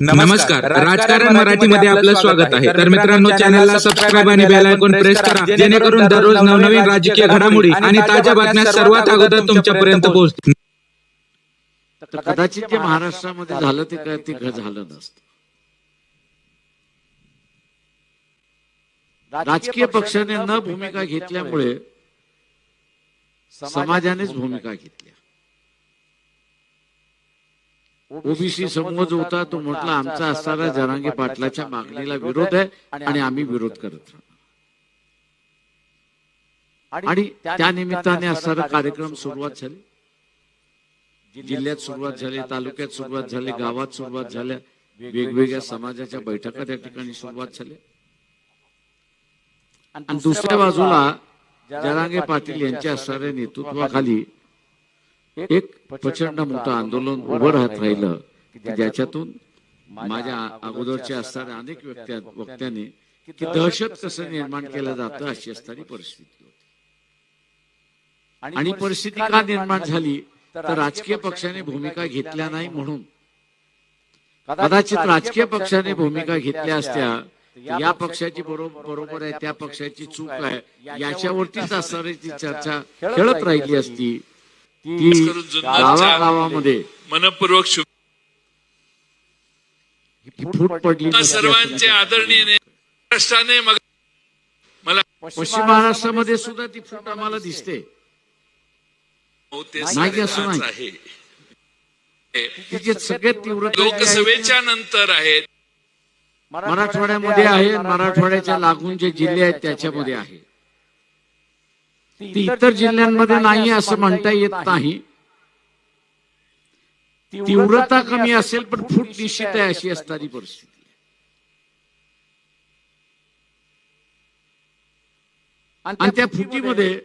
नमस्कार. राजकारण मराठीमध्ये आपलं स्वागत आहे. तर मित्रांनो चॅनलला सबस्क्राईब आणि बेल आयकॉन प्रेस करा. जेणेकरून दररोज नवनवीन राजकीय घडामोडी आणि ताज्या बातम्या सर्वात अगोदर तुमच्यापर्यंत पोहोचतील. कदाचित जे महाराष्ट्रामध्ये झालं ते काय ते झालं नसतं. राजकीय पक्षाने न भूमिका घेतल्यामुळे समाजानेच भूमिका घेतल्या ओबीसी समूह जो होता तो म्हटला आमचा असणारा जरांगे पाटलाच्या मागणीला विरोध आहे आणि आम्ही विरोध करत आणि त्या निमित्ताने असणारा कार्यक्रम सुरुवात झाली. जिल्ह्यात सुरुवात झाली तालुक्यात सुरुवात झाली गावात सुरुवात झाल्या. वेगवेगळ्या समाजाच्या बैठका त्या ठिकाणी सुरुवात झाल्या. आणि दुसऱ्या बाजूला जरांगे पाटील यांच्या असणाऱ्या नेतृत्वाखाली एक प्रचंड मोठं आंदोलन उभं राहत राहिलं की ज्याच्यातून माझ्या अगोदरच्या असणाऱ्या अनेक व्यक्त्या की दहशत कसं निर्माण केलं जातं अशी असणारी परिस्थिती होती. आणि परिस्थिती का निर्माण झाली? तर राजकीय पक्षाने भूमिका घेतल्या नाही म्हणून. कदाचित राजकीय पक्षाने भूमिका घेतल्या असत्या या पक्षाची बरोबर बरोबर आहे त्या पक्षाची चूक आहे याच्यावरतीच असणारी ती चर्चा खेळत राहिली असती. जुन्नरच्या गावागावामध्ये. मनपूर्वक शुभ ही फूट पडली. सर्वांचे आदरणीय महाराष्ट्राने मग मला पश्चिम महाराष्ट्रामध्ये सुद्धा ती फूट आम्हाला दिसते. ते नाही असं नाही. तिचे सगळ्यात तीव्र लोकसभेच्या नंतर आहेत. मराठवाड्यामध्ये आहे मराठवाड्याच्या लागून जे जिल्हे आहेत त्याच्यामध्ये आहे. ती इतर जिल्ह्यांमध्ये नाही असं म्हणता येत नाही. तीव्रता कमी असेल पण फूट निश्चित आहे अशी असणारी परिस्थिती. आणि त्या फुटीमध्ये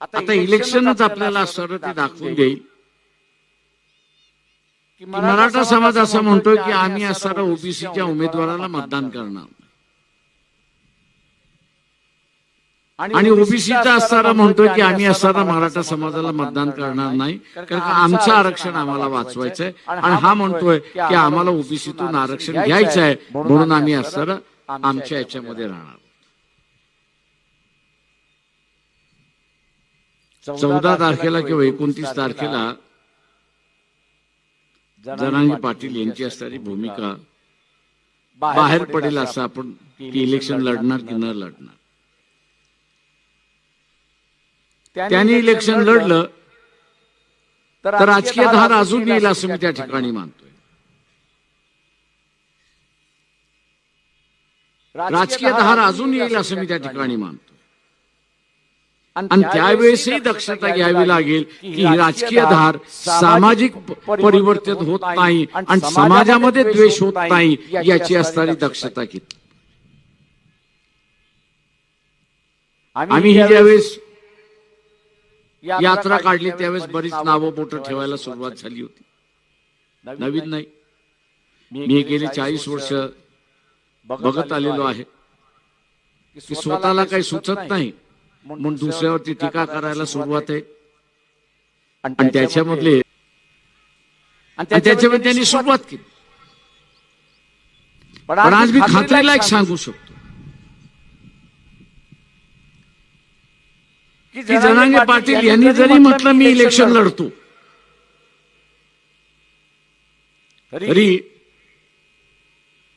आता इलेक्शनच आपल्याला सरळ ते दाखवून देईल. मराठा समाज असं म्हणतोय की आम्ही असणारा ओबीसीच्या उमेदवाराला मतदान करणार. आणि ओबीसीचा असणारा म्हणतोय की आम्ही असणारा मराठा समाजाला मतदान करणार नाही. कारण आमचं आरक्षण आम्हाला वाचवायचंय. आणि हा म्हणतोय की आम्हाला ओबीसीतून आरक्षण घ्यायचं आहे म्हणून आम्ही असणारा आमच्या याच्यामध्ये राहणार. चौदा तारखेला किंवा एकोणतीस तारखेला जनांगी पाटील यांची असणारी भूमिका बाहेर पडेल असं आपण की इलेक्शन लढणार की न लढणार. त्यांनी इलेक्शन लढलं तर राजकीय धार अजून येईल असं मी त्या ठिकाणी मानतोय. राजकीय धार अजून येईल असं मी त्या ठिकाणी मानतोय. आणि त्यावेळेसही दक्षता घ्यावी लागेल की ही राजकीय धार सामाजिक परिवर्तित होत नाही आणि समाजामध्ये द्वेष होत नाही याची असणारी दक्षता घेतली आम्ही ही ज्यावेळेस यात्रा काढली त्यावेळेस बरीच नावं बोट ठेवायला सुरुवात झाली होती. नवीन नाही. मी गेली चाळीस वर्ष बघत आलेलो आहे. की स्वतःला काही सुचत नाही. म्हणून दुसऱ्यावरती टीका करायला सुरुवात आहे. आणि त्याच्यामधले आणि त्याच्यामध्ये त्यांनी सुरुवात केली. पण आज मी खात्रीला एक सांगू शकतो. की जनांगे पाटील यांनी जरी म्हटलं मी इलेक्शन लढतो. तरी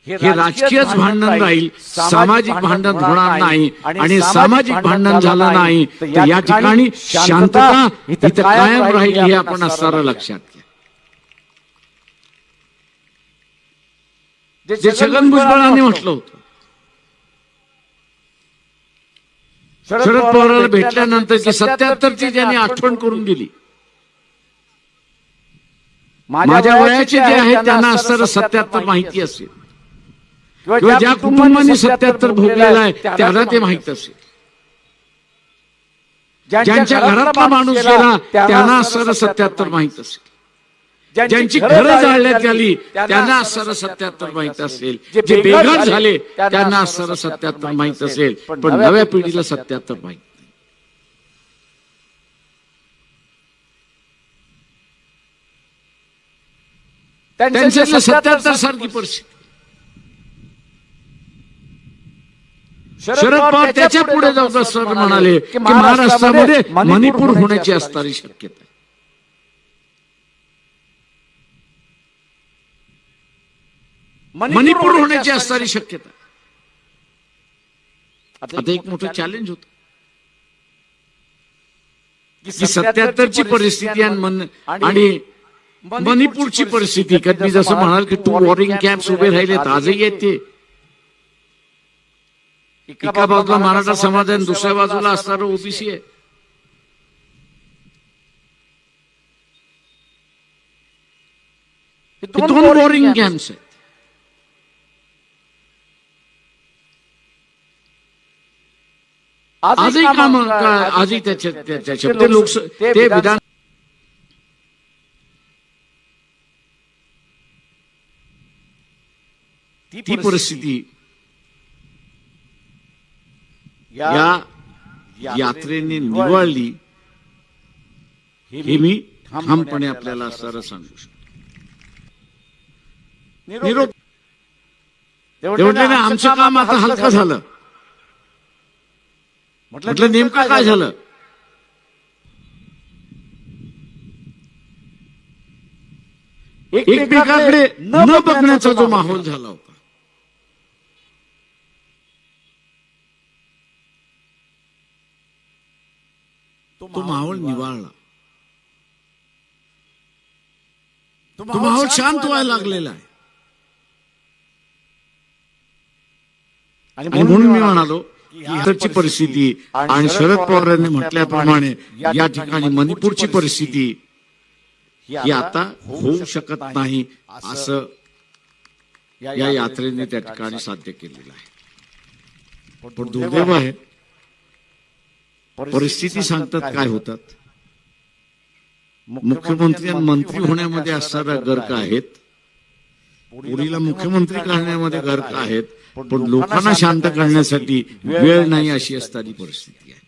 हे राजकीयच भांडण राहील. सामाजिक भांडण होणार नाही. आणि सामाजिक भांडण झालं नाही. तर या ठिकाणी शांतता इथं कायम राहील हे आपण असणारं लक्षात घ्या. जे छगन भुजबळांनी म्हटलं होतं. शरद पवारांना भेटल्यानंतर की सत्याहत्तरची ज्यांनी आठवण करून दिली. माझ्या वयाचे जे आहेत त्यांना असणारं सत्याहत्तर माहिती असेल. किंवा ज्या कुटुंबांनी सत्याहत्तर भोगलेला आहे त्याला ते माहीत असेल. ज्यांच्या घरातला माणूस गेला त्यांना असणारं सत्याहत्तर माहीत असेल. ज्यांची घरं जाळण्यात आली त्यांना असणारं सत्याहत्तर माहीत असेल. जे बेघर झाले त्यांना असणारं सत्याहत्तर माहीत असेल. पण नव्या पिढीला सत्याहत्तर माहीत नाही. त्यांच्यातलं सत्याहत्तर सारखी परिस्थिती. शरद पवार त्याच्या पुढे जाऊन म्हणाले की महाराष्ट्रामध्ये मणिपूर होण्याची असणारी शक्यता मणिपूर होण्याची असणारी शक्यता. आहे. आता एक मोठं चॅलेंज होत. की सत्याहत्तरची परिस्थिती आणि मणिपूरची परिस्थिती. का मी जसं म्हणाल की टू वॉरिंग कॅम्प्स उभे राहिलेत आजही आहेत ते. एका बाजूला मराठा समाज आहे दुसऱ्या बाजूला असणारं ओबीसी आहे. हे दोन वॉरिंग कॅम्प्स आहेत आजही काम आजही त्याच्या त्या- त्याच्या ते लोक ते विधान ती परिस्थिती या यात्रेने निवळली हे मी ठामपणे आपल्याला असणारं सांगू शकतो. निरोप आमचं काम आता हलकं झालं. म्हटलं नेमकं काय झालं? एकमेकाकडे न बघण्याचा जो माहोल झाला होता. तो माहोल निवाळला. तो माहोल शांत व्हायला लागलेला आहे. आणि म्हणून मी म्हणालो इकडची परिस्थिती आणि शरद पवार यांनी म्हटल्याप्रमाणे या ठिकाणी मणिपूरची परिस्थिती ही आता होऊ शकत नाही असं या यात्रेने त्या ठिकाणी साध्य केलेलं आहे. पण दुर्दैव आहे परिस्थिती सांगतात काय होतात? मुख्यमंत्री आणि मंत्री होण्यामध्ये असणारा गर्क आहेत. पुरीला मुख्यमंत्री करण्यामध्ये गर्क आहेत पण लोकांना शांत करण्यासाठी वेळ नाही अशी असणारी परिस्थिती आहे.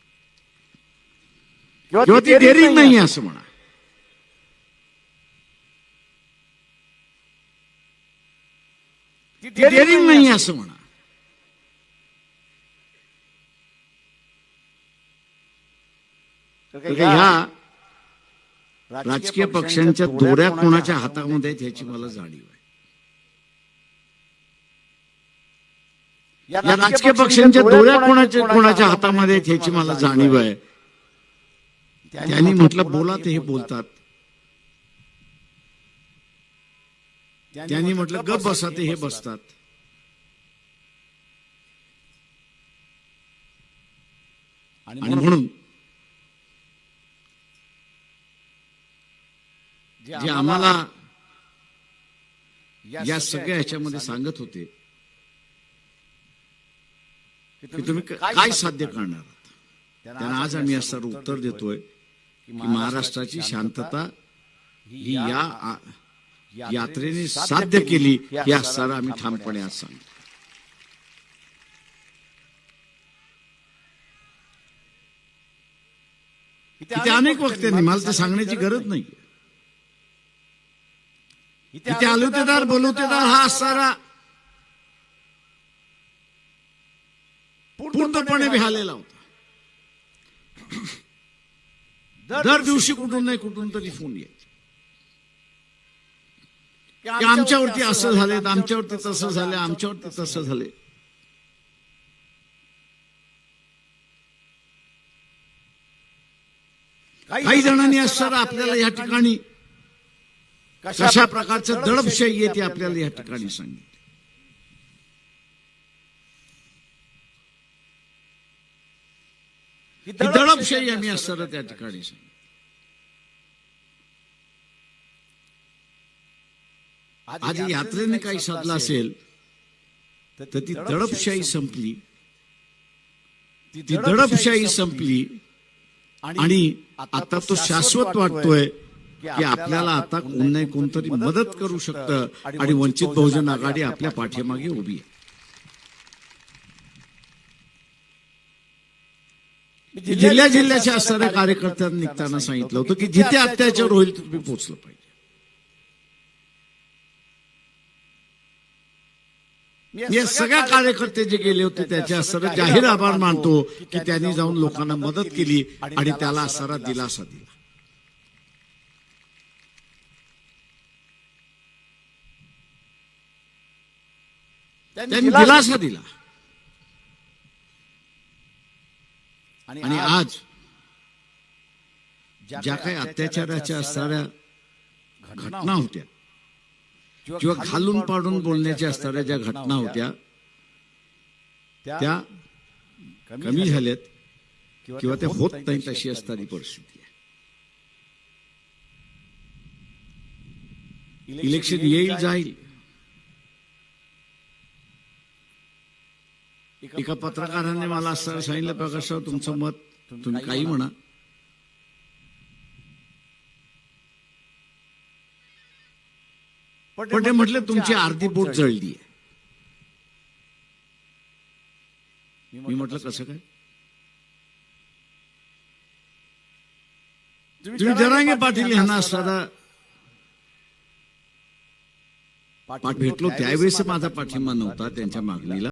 किंवा ती डेअरिंग नाही असं म्हणा. ती डेअरिंग नाही असं म्हणा. ह्या राजकीय पक्षांच्या दोऱ्या कोणाच्या हातामध्ये आहेत ह्याची मला जाणीव आहे. या राजकीय पक्षांच्या दोऱ्या कोणाच्या कोणाच्या हातामध्ये आहेत ह्याची मला जाणीव आहे. त्यांनी म्हटलं बोला ते हे बोलतात. त्यांनी म्हटलं गप बसा ते हे बसतात. आणि म्हणून जे आम्हाला या सगळ्या ह्याच्यामध्ये सांगत होते की तुम्ही काय साध्य करणार? त्यांना आज आम्ही असं उत्तर देतोय की महाराष्ट्राची शांतता ही या यात्रेने साध्य केली हे असताना आम्ही ठामपणे आज सांगतो इथे अनेक वक्त्यांनी मला ते सांगण्याची गरज नाही. इथे आलोतेदार बोलवतेदार हा असणारा पूर्णपणे विहालेला होता. दर दिवशी कुठून नाही कुठून तरी फोन की आमच्यावरती असं झाले आमच्यावरती तसं झालं आमच्यावरती तसं झाले. काही जणांनी असणारा आपल्याला या ठिकाणी कशा प्रकारचं दडपशाही येते आपल्याला या ठिकाणी सांगितलं. ही दडपशाही आम्ही असताना त्या ठिकाणी. आज यात्रेने काही साधलं असेल तर ती दडपशाही संपली. ती दडपशाही संपली. आणि आता तो शाश्वत वाटतोय की आपल्याला आता कोण नाही कोणतरी मदत करू शकतं आणि वंचित बहुजन आघाडी आपल्या पाठीमागे उभी आहे. जिल्ह्या जिल्ह्याच्या असणाऱ्या कार्यकर्त्यांना निघताना सांगितलं होतं की जिथे अत्याचार होईल तुम्ही पोचलं पाहिजे. मी सगळ्या कार्यकर्ते जे गेले होते त्याच्या सर्व जाहीर आभार मानतो की त्यांनी जाऊन लोकांना मदत केली आणि त्याला सारा दिलासा दिला. त्यांनी दिलासा दिला. आणि आज ज्या काही अत्याचाराच्या असणाऱ्या घटना होत्या किंवा घालून पाडून बोलण्याच्या असणाऱ्या ज्या घटना होत्या त्या कमी झाल्यात किंवा त्या होत नाही तशी असणारी परिस्थिती आहे. इलेक्शन येईल जाईल. एका पत्रकाराने मला असं सांगितलं प्रकाशराव तुमचं मत तुम्ही काही म्हणा. पण ते म्हटलं तुमची अर्धी बोट जळली आहे. मी म्हटलं कसं काय? तुम्ही जरांगे पाटील यांना असताना पाठ भेटलो त्यावेळेस माझा पाठिंबा नव्हता त्यांच्या मागणीला.